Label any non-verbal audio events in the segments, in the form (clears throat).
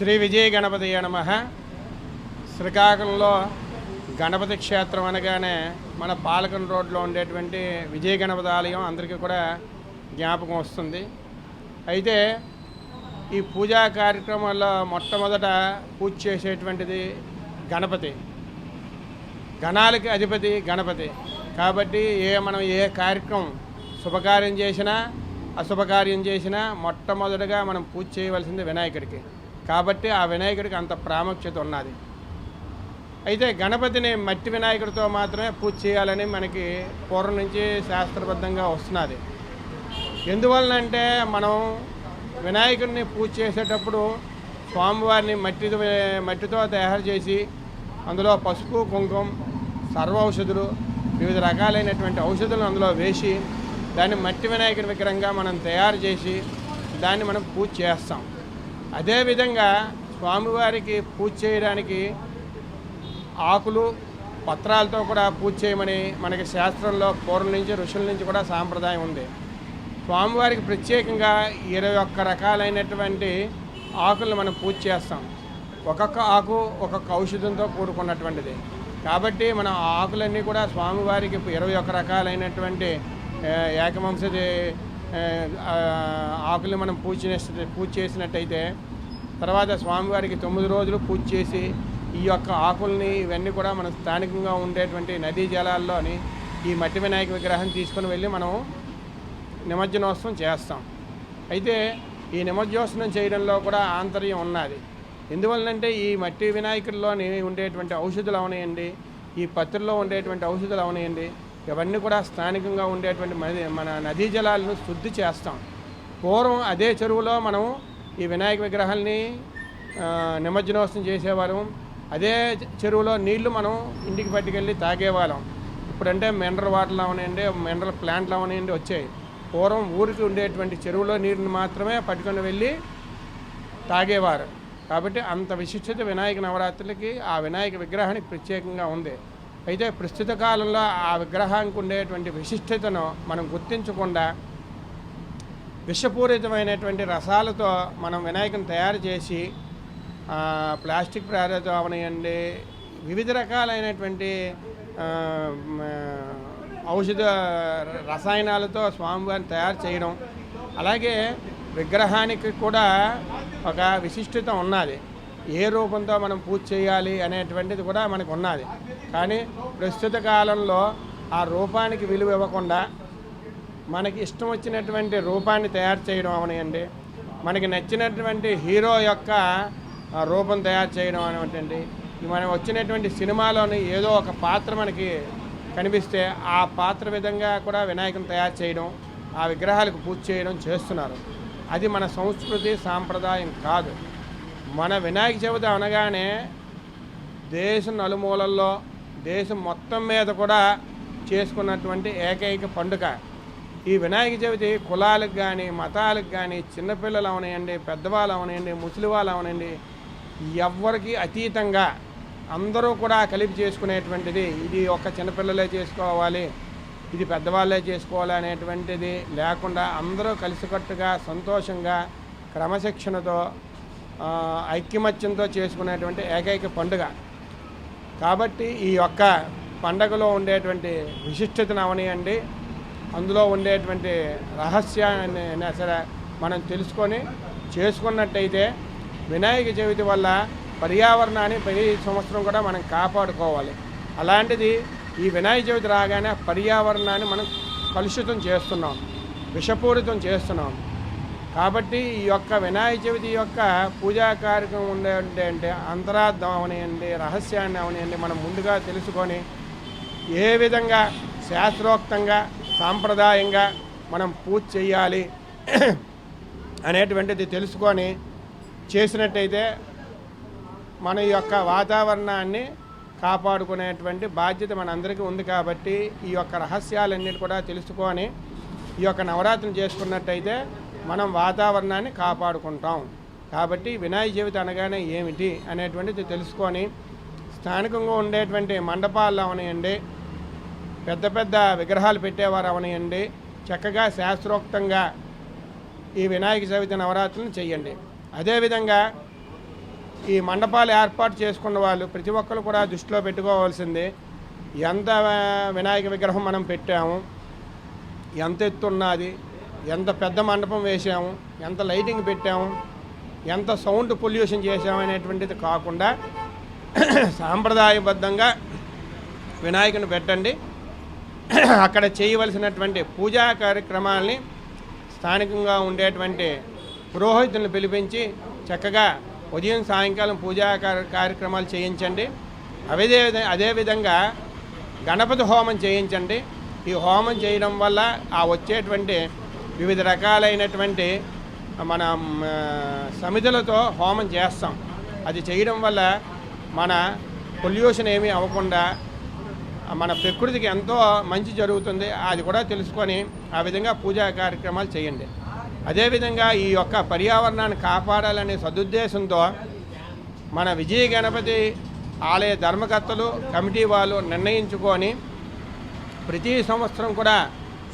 శ్రీ విజయ గణపతి నమ. శ్రీకాకుళంలో గణపతి క్షేత్రం అనగానే మన పాలకం రోడ్లో ఉండేటువంటి విజయ గణపతి ఆలయం అందరికీ కూడా జ్ఞాపకం వస్తుంది. అయితే ఈ పూజా కార్యక్రమాల్లో మొట్టమొదట పూజ చేసేటువంటిది గణపతి. గణాలకి అధిపతి గణపతి. కాబట్టి ఏ మనం ఏ కార్యక్రమం శుభకార్యం చేసినా అశుభకార్యం చేసినా మొట్టమొదటగా మనం పూజ చేయవలసింది వినాయకుడికి. కాబట్టి ఆ వినాయకుడికి అంత ప్రాముఖ్యత ఉన్నది. అయితే గణపతిని మట్టి వినాయకుడితో మాత్రమే పూజ చేయాలని మనకి పూర్వం నుంచి శాస్త్రబద్ధంగా వస్తున్నది. ఎందువలనంటే మనం వినాయకుడిని పూజ చేసేటప్పుడు స్వామివారిని మట్టి మట్టితో తయారు చేసి అందులో పసుపు కుంకుమ సర్వ ఔషధులు వివిధ రకాలైనటువంటి ఔషధులను అందులో వేసి దాన్ని మట్టి వినాయకుడి విగ్రహంగా మనం తయారు చేసి దాన్ని మనం పూజ చేస్తాం. అదేవిధంగా స్వామివారికి పూజ చేయడానికి ఆకులు పత్రాలతో కూడా పూజ చేయమని మనకి శాస్త్రంలో పూర్వం నుంచి ఋషుల నుంచి కూడా సాంప్రదాయం ఉంది. స్వామివారికి ప్రత్యేకంగా ఇరవై ఒక్క రకాలైనటువంటి ఆకులను మనం పూజ చేస్తాం. ఒక్కొక్క ఆకు ఒక్కొక్క ఔషధంతో కూడుకున్నటువంటిది. కాబట్టి మన ఆకులన్నీ కూడా స్వామివారికి ఇరవై ఒక్క రకాలైనటువంటి ఏకవంశది ఆకులు మనం పూజ చేసి పూజ చేసినట్టయితే తర్వాత స్వామివారికి తొమ్మిది రోజులు పూజ చేసి ఈ యొక్క ఆకుల్ని ఇవన్నీ కూడా మన స్థానికంగా ఉండేటువంటి నదీ జలాల్లోని ఈ మట్టి వినాయక విగ్రహం తీసుకుని వెళ్ళి మనం నిమజ్జనోత్సవం చేస్తాం. అయితే ఈ నిమజ్జనోత్సవం చేయడంలో కూడా ఆంతర్యం ఉన్నది. ఎందువల్లంటే ఈ మట్టి వినాయకుల్లోని ఉండేటువంటి ఔషధులు అవనాయండి ఈ పత్రిలో ఉండేటువంటి ఔషధులు అవనాయండి ఇవన్నీ కూడా స్థానికంగా ఉండేటువంటి మన మన నదీ జలాలను శుద్ధి చేస్తాం. పూర్వం అదే చెరువులో మనం ఈ వినాయక విగ్రహాల్ని నిమజ్జనోత్సవం చేసేవాళ్ళం. అదే చెరువులో నీళ్ళు మనం ఇంటికి పట్టుకెళ్ళి తాగేవాళ్ళం. ఇప్పుడంటే మినరల్ వాటర్లు అవనాయండి మినరల్ ప్లాంట్లు అవనాయండి వచ్చాయి. పూర్వం ఊరికి ఉండేటువంటి చెరువులో నీరుని మాత్రమే పట్టుకొని వెళ్ళి తాగేవారు. కాబట్టి అంత విశిష్టత వినాయక నవరాత్రులకి ఆ వినాయక విగ్రహానికి ప్రత్యేకంగా ఉంది. అయితే ప్రస్తుత కాలంలో ఆ విగ్రహానికి ఉండేటువంటి విశిష్టతను మనం గుర్తించకుండా విషపూరితమైనటువంటి రసాలతో మనం వినాయకుని తయారు చేసి ప్లాస్టిక్ ప్రేరతో అవనియండి వివిధ రకాలైనటువంటి ఔషధ రసాయనాలతో స్వామివారిని తయారు చేయడం అలాగే విగ్రహానికి కూడా ఒక విశిష్టత ఉన్నది. ఏ రూపంతో మనం పూజ చేయాలి అనేటువంటిది కూడా మనకు ఉన్నది. కానీ ప్రస్తుత కాలంలో ఆ రూపానికి విలువ ఇవ్వకుండా మనకి ఇష్టం వచ్చినటువంటి రూపాన్ని తయారు చేయడం అవనండి మనకి నచ్చినటువంటి హీరో యొక్క రూపం తయారు చేయడం అనేటువంటి మనం వచ్చినటువంటి సినిమాలోని ఏదో ఒక పాత్ర మనకి కనిపిస్తే ఆ పాత్ర విధంగా కూడా వినాయకుని తయారు చేయడం ఆ విగ్రహాలకు పూజ చేయడం చేస్తున్నారు. అది మన సంస్కృతి సాంప్రదాయం కాదు. మన వినాయక చవితి అనగానే దేశం నలుమూలల్లో దేశం మొత్తం మీద కూడా చేసుకున్నటువంటి ఏకైక పండుగ. ఈ వినాయక చవితి కులాలకు కానీ మతాలకు కానీ చిన్నపిల్లలు అవనాయండి పెద్దవాళ్ళు అవనాయండి ముసలి వాళ్ళు అవనండి ఎవ్వరికి అతీతంగా అందరూ కూడా కలిపి చేసుకునేటువంటిది. ఇది ఒక చిన్నపిల్లలే చేసుకోవాలి ఇది పెద్దవాళ్ళే చేసుకోవాలి అనేటువంటిది లేకుండా అందరూ కలిసికట్టుగా సంతోషంగా క్రమశిక్షణతో ఐక్యమత్యంతో చేసుకునేటువంటి ఏకైక పండుగ. కాబట్టి ఈ యొక్క పండగలో ఉండేటువంటి విశిష్టతను అవనియండి. అందులో ఉండేటువంటి రహస్యాన్ని అయినా సరే మనం తెలుసుకొని చేసుకున్నట్టయితే వినాయక చవితి వల్ల పర్యావరణాన్ని ప్రతి సంవత్సరం కూడా మనం కాపాడుకోవాలి. అలాంటిది ఈ వినాయక చవితి రాగానే పర్యావరణాన్ని మనం కలుషితం చేస్తున్నాం విషపూరితం చేస్తున్నాం. కాబట్టి ఈ యొక్క వినాయక చవితి యొక్క పూజా కార్యక్రమం ఉండే అంటే అంతరార్థం అవనియండి రహస్యాన్ని అవనియండి మనం ముందుగా తెలుసుకొని ఏ విధంగా శాస్త్రోక్తంగా సాంప్రదాయంగా మనం పూజ చేయాలి (clears throat) అనేటువంటిది తెలుసుకొని చేసినట్టయితే మన యొక్క వాతావరణాన్ని కాపాడుకునేటువంటి బాధ్యత మనందరికీ ఉంది కాబట్టి ఈ యొక్క రహస్యాలన్నిటి కూడా తెలుసుకొని ఈ యొక్క నవరాత్రులు చేసుకున్నట్టయితే మనం వాతావరణాన్ని కాపాడుకుంటాం. కాబట్టి వినాయక చవితి అనగానే ఏమిటి అనేటువంటిది తెలుసుకొని స్థానికంగా ఉండేటువంటి మండపాలు అవనియండి పెద్ద పెద్ద విగ్రహాలు పెట్టేవారు అవనియండి చక్కగా శాస్త్రోక్తంగా ఈ వినాయక చవితి నవరాత్రులను చేయండి అదేవిధంగా ఈ మండపాలు ఏర్పాటు చేసుకున్న వాళ్ళు ప్రతి ఒక్కరు కూడా దృష్టిలో పెట్టుకోవాల్సింది ఎంత వినాయక విగ్రహం మనం పెట్టాము ఎంత ఎత్తున్నది ఎంత పెద్ద మండపం వేసాము ఎంత లైటింగ్ పెట్టాము ఎంత సౌండ్ పొల్యూషన్ చేసాము అనేటువంటిది కాకుండా (clears throat) సాంప్రదాయబద్ధంగా వినాయకుని పెట్టండి. (clears throat) అక్కడ చేయవలసినటువంటి పూజా కార్యక్రమాల్ని స్థానికంగా ఉండేటువంటి పురోహితులను పిలిపించి చక్కగా ఉదయం సాయంకాలం పూజా కార్యక్రమాలు చేయించండి. అదే అదేవిధంగా గణపతి హోమం చేయించండి. ఈ హోమం చేయడం వల్ల ఆ వచ్చేటువంటి వివిధ రకాలైనటువంటి మన సమితులతో హోమం చేస్తాం. అది చేయడం వల్ల మన పొల్యూషన్ ఏమీ అవ్వకుండా మన ప్రకృతికి ఎంతో మంచి జరుగుతుంది. అది కూడా తెలుసుకొని ఆ విధంగా పూజా కార్యక్రమాలు చేయండి. అదేవిధంగా ఈ యొక్క పర్యావరణాన్ని కాపాడాలనే సదుద్దేశంతో మన విజయ గణపతి ఆలయ ధర్మకర్తలు కమిటీ వాళ్ళు నిర్ణయించుకొని ప్రతి సంవత్సరం కూడా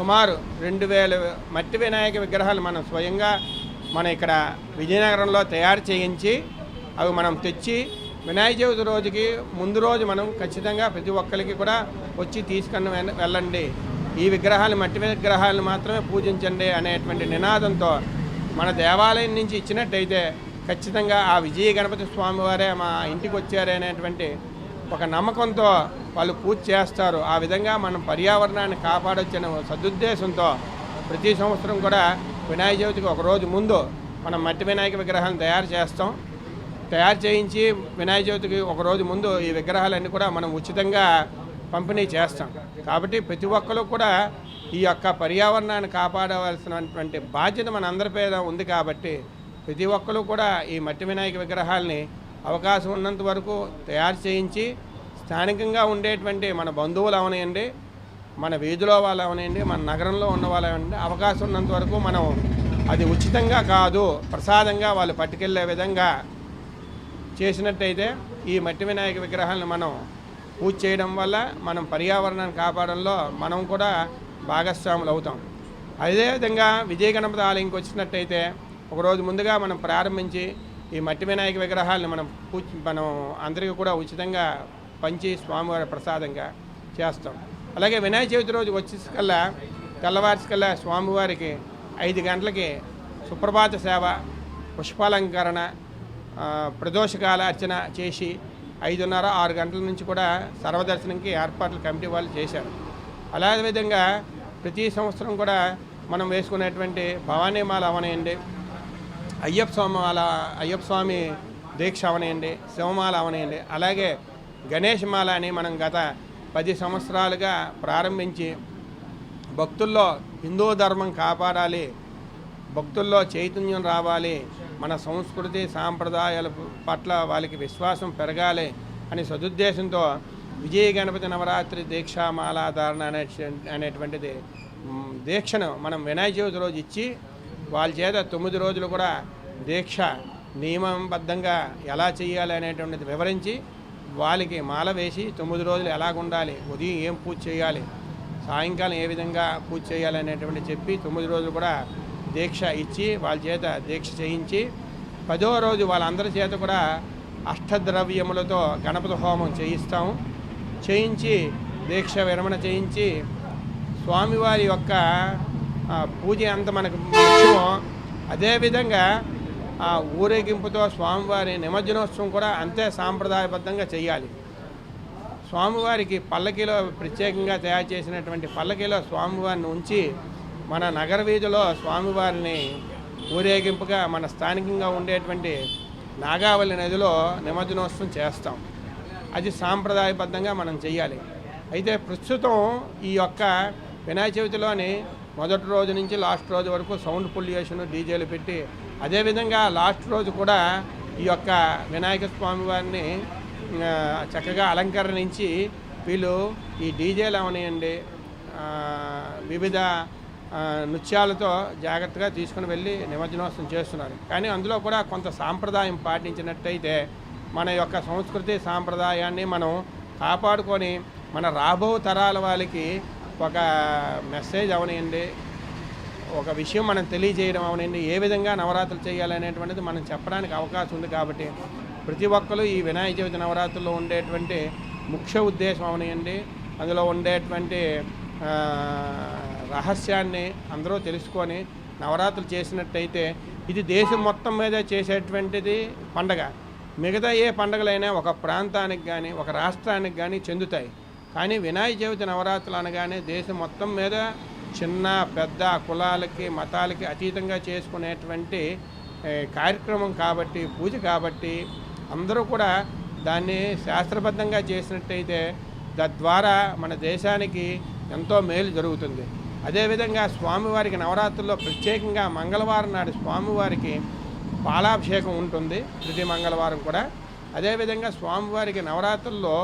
సుమారు రెండు వేల మట్టి వినాయక విగ్రహాలు మనం స్వయంగా మన ఇక్కడ విజయనగరంలో తయారు చేయించి అవి మనం తెచ్చి వినాయక చవితి రోజుకి ముందు రోజు మనం ఖచ్చితంగా ప్రతి ఒక్కరికి కూడా వచ్చి తీసుకుని వెళ్ళండి. ఈ విగ్రహాలు మట్టి విగ్రహాలను మాత్రమే పూజించండి అనేటువంటి నినాదంతో మన దేవాలయం నుంచి ఇచ్చినట్టయితే ఖచ్చితంగా ఆ విజయ గణపతి స్వామివారే మా ఇంటికి వచ్చారనేటువంటి ఒక నమ్మకంతో వాళ్ళు పూజ చేస్తారు. ఆ విధంగా మనం పర్యావరణాన్ని కాపాడొచ్చిన సదుద్దేశంతో ప్రతి సంవత్సరం కూడా వినాయక చవితికి ఒక రోజు ముందు మనం మట్టి వినాయక విగ్రహాలను తయారు చేస్తాం. తయారు చేయించి వినాయక చవితికి ఒక రోజు ముందు ఈ విగ్రహాలన్నీ కూడా మనం ఉచితంగా పంపిణీ చేస్తాం. కాబట్టి ప్రతి ఒక్కరు కూడా ఈ యొక్క పర్యావరణాన్ని కాపాడవలసినటువంటి బాధ్యత మన అందరి ఉంది కాబట్టి ప్రతి ఒక్కరు కూడా ఈ మట్టి వినాయక విగ్రహాలని అవకాశం ఉన్నంత వరకు తయారు చేయించి స్థానికంగా ఉండేటువంటి మన బంధువులు అవనియండి మన వీధిలో వాళ్ళు అవనియండి మన నగరంలో ఉన్న వాళ్ళు అవనండి అవకాశం ఉన్నంత వరకు మనం అది ఉచితంగా కాదు ప్రసాదంగా వాళ్ళు పట్టుకెళ్ళే విధంగా చేసినట్టయితే ఈ మట్టి వినాయక విగ్రహాలను మనం పూజ చేయడం వల్ల మనం పర్యావరణాన్ని కాపాడంలో మనం కూడా భాగస్వాములు అవుతాం. అదేవిధంగా విజయ గణపతి ఆలయంకి వచ్చినట్టయితే ఒకరోజు ముందుగా మనం ప్రారంభించి ఈ మట్టి వినాయక విగ్రహాలను మనం పూజ మనం అందరికీ కూడా ఉచితంగా పంచి స్వామివారి ప్రసాదంగా చేస్తాం. అలాగే వినాయక చవితి రోజు వచ్చేసికల్లా తెల్లవారికల్లా స్వామివారికి ఐదు గంటలకి సుప్రభాత సేవ పుష్పాలంకరణ ప్రదోషకాల అర్చన చేసి ఐదున్నర ఆరు గంటల నుంచి కూడా సర్వదర్శనంకి ఏర్పాట్లు కమిటీ వాళ్ళు చేశారు. అలాగే విధంగా ప్రతి సంవత్సరం కూడా మనం వేసుకునేటువంటి భవానీమాల అవనేయండి అయ్యప్ప స్వామి మాల అయ్యప్ప స్వామి దీక్ష అవనేయండి శివమాల అవనేయండి. అలాగే గణేష్ మాల అని మనం గత పది సంవత్సరాలుగా ప్రారంభించి భక్తుల్లో హిందూ ధర్మం కాపాడాలి భక్తుల్లో చైతన్యం రావాలి మన సంస్కృతి సాంప్రదాయాల పట్ల వాళ్ళకి విశ్వాసం పెరగాలి అని సదుద్దేశంతో విజయ గణపతి నవరాత్రి దీక్షా మాలాధారణ అనే అనేటువంటిది దీక్షను మనం వినాయక చవితి రోజు ఇచ్చి వాళ్ళ చేత తొమ్మిది రోజులు కూడా దీక్ష నియమబద్ధంగా ఎలా చేయాలి అనేటువంటిది వివరించి వాళ్ళకి మాల వేసి తొమ్మిది రోజులు ఎలాగ ఉండాలి ఉదయం ఏం పూజ చేయాలి సాయంకాలం ఏ విధంగా పూజ చేయాలి అనేటువంటి చెప్పి తొమ్మిది రోజులు కూడా దీక్ష ఇచ్చి వాళ్ళ చేత దీక్ష చేయించి పదో రోజు వాళ్ళందరి చేత కూడా అష్టద్రవ్యములతో గణపతి హోమం చేయిస్తాము. చేయించి దీక్ష విరమణ చేయించి స్వామివారి యొక్క పూజ అంత మనకు ముఖ్యమో అదేవిధంగా ఆ ఊరేగింపుతో స్వామివారి నిమజ్జనోత్సవం కూడా అంతే సాంప్రదాయబద్ధంగా చేయాలి స్వామివారికి పల్లకిలో ప్రత్యేకంగా తయారు చేసినటువంటి పల్లకిలో స్వామివారిని ఉంచి మన నగర వీధిలో స్వామివారిని ఊరేగింపుగా మన స్థానికంగా ఉండేటువంటి నాగావళి నదిలో నిమజ్జనోత్సవం చేస్తాం. అది సాంప్రదాయబద్ధంగా మనం చేయాలి అయితే ప్రస్తుతం ఈ యొక్క వినాయక చవితిలోని మొదటి రోజు నుంచి లాస్ట్ రోజు వరకు సౌండ్ పొల్యూషన్ డీజేలు పెట్టి అదేవిధంగా లాస్ట్ రోజు కూడా ఈ యొక్క వినాయక స్వామి వారిని చక్కగా అలంకరించి వీళ్ళు ఈ డీజేలు అవనియండి వివిధ నృత్యాలతో జాగ్రత్తగా తీసుకుని వెళ్ళి నిమజ్జనోత్సవం చేస్తున్నారు. కానీ అందులో కూడా కొంత సాంప్రదాయం పాటించినట్టయితే మన యొక్క సంస్కృతి సాంప్రదాయాన్ని మనం కాపాడుకొని మన రాబో తరాల వాళ్ళకి ఒక మెసేజ్ అవనియండి ఒక విషయం మనం తెలియజేయడం అవనండి ఏ విధంగా నవరాత్రులు చేయాలనేటువంటిది మనం చెప్పడానికి అవకాశం ఉంది కాబట్టి ప్రతి ఒక్కరు ఈ వినాయక చవితి నవరాత్రుల్లో ఉండేటువంటి ముఖ్య ఉద్దేశం అవనియండి అందులో ఉండేటువంటి రహస్యాన్ని అందరూ తెలుసుకొని నవరాత్రులు చేసినట్టయితే ఇది దేశం మొత్తం మీద చేసేటువంటిది పండగ. మిగతా ఏ పండగలైనా ఒక ప్రాంతానికి కానీ ఒక రాష్ట్రానికి కానీ చెందుతాయి. కానీ వినాయక చవితి నవరాత్రులు అనగానే దేశం మొత్తం మీద చిన్న పెద్ద కులాలకి మతాలకి అతీతంగా చేసుకునేటువంటి కార్యక్రమం కాబట్టి పూజ కాబట్టి అందరూ కూడా దాన్ని శాస్త్రబద్ధంగా చేసినట్టయితే తద్వారా మన దేశానికి ఎంతో మేలు జరుగుతుంది. అదేవిధంగా స్వామివారికి నవరాత్రుల్లో ప్రత్యేకంగా మంగళవారం నాడు స్వామివారికి పాలాభిషేకం ఉంటుంది. ప్రతి మంగళవారం కూడా. అదేవిధంగా స్వామివారికి నవరాత్రుల్లో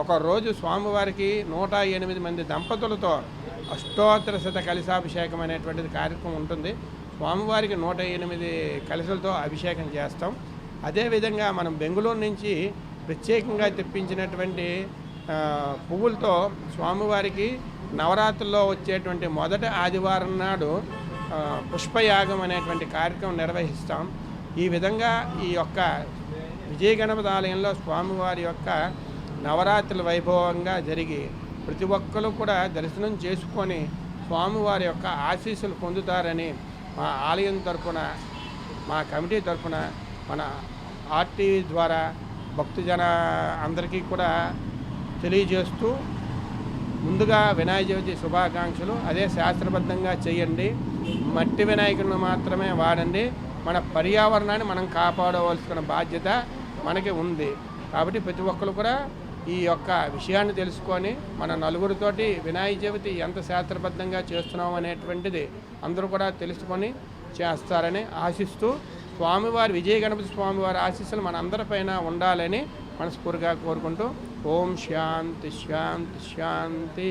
ఒకరోజు స్వామివారికి నూట ఎనిమిది మంది దంపతులతో అష్టోత్తర శత కలిసాభిషేకం అనేటువంటిది కార్యక్రమం ఉంటుంది. స్వామివారికి నూట ఎనిమిది కలశలతో అభిషేకం చేస్తాం. అదేవిధంగా మనం బెంగళూరు నుంచి ప్రత్యేకంగా తెప్పించినటువంటి పువ్వులతో స్వామివారికి నవరాత్రుల్లో వచ్చేటువంటి మొదటి ఆదివారం నాడు పుష్పయాగం అనేటువంటి కార్యక్రమం నిర్వహిస్తాం. ఈ విధంగా ఈ యొక్క విజయ గణపతి ఆలయంలో స్వామివారి యొక్క నవరాత్రుల వైభవంగా జరిగి ప్రతి ఒక్కరు కూడా దర్శనం చేసుకొని స్వామివారి యొక్క ఆశీస్సులు పొందుతారని మా ఆలయం తరఫున మా కమిటీ తరఫున మన ఆర్టీవీ ద్వారా భక్తజన అందరికీ కూడా తెలియజేస్తూ ముందుగా వినాయక చవితి శుభాకాంక్షలు. అదే శాస్త్రబద్ధంగా చేయండి. మట్టి వినాయకుడిని మాత్రమే వాడండి. మన పర్యావరణాన్ని మనం కాపాడవలసిన బాధ్యత మనకి ఉంది. కాబట్టి ప్రతి ఒక్కరు కూడా ఈ యొక్క విషయాన్ని తెలుసుకొని మన నలుగురితోటి వినాయక చవితి ఎంత శాస్త్రబద్ధంగా చేస్తున్నాం అనేటువంటిది అందరూ కూడా తెలుసుకొని చేస్తారని ఆశిస్తూ స్వామివారి విజయ గణపతి స్వామివారి ఆశీస్సులు మన అందరిపైన ఉండాలని మనస్ఫూర్తిగా కోరుకుంటూ ఓం శాంతి శాంతి శాంతి.